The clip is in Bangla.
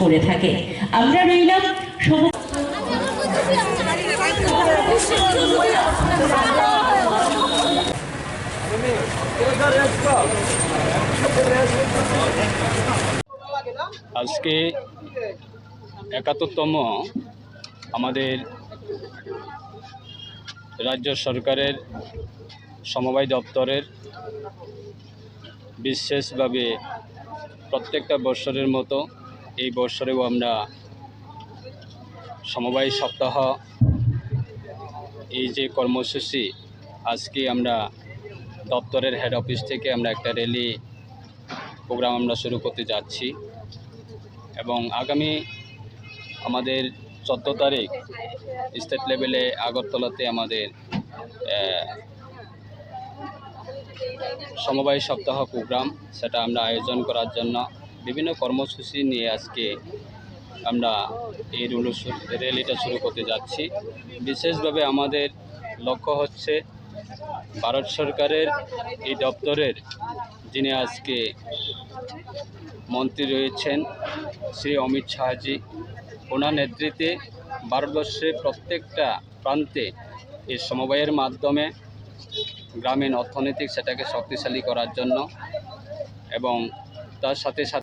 করে থাকে। আমরা রইলাম আজকে একাত্তরতম আমাদের রাজ্য সরকারের সমবায় দপ্তরের বিশেষভাবে প্রত্যেকটা বৎসরের মতো এই বৎসরেও আমরা সমবায় সপ্তাহ, এই যে কর্মসূচি, আজকে আমরা দপ্তরের হেড অফিস থেকে আমরা একটা র্যালি প্রোগ্রাম আমরা শুরু করতে যাচ্ছি। এবং আগামী আমাদের চোদ্দ তারিখ স্টেট লেভেলে আগরতলাতে আমাদের সমবায় সপ্তাহ প্রোগ্রাম, সেটা আমরা আয়োজন করার জন্য বিভিন্ন কর্মসূচি নিয়ে আজকে আমরা এই র্যালিটা শুরু করতে যাচ্ছি। বিশেষভাবে আমাদের লক্ষ্য হচ্ছে ভারত সরকারের এই দপ্তরের যিনি আজকে মন্ত্রী রয়েছেন, শ্রী অমিত শাহজি, ওনার নেতৃত্বে ভারতবর্ষের প্রত্যেকটা প্রান্তে এই সমবায়ের মাধ্যমে গ্রামীণ অর্থনীতি সেটাকে শক্তিশালী করার জন্য এবং তার সাথে সাথে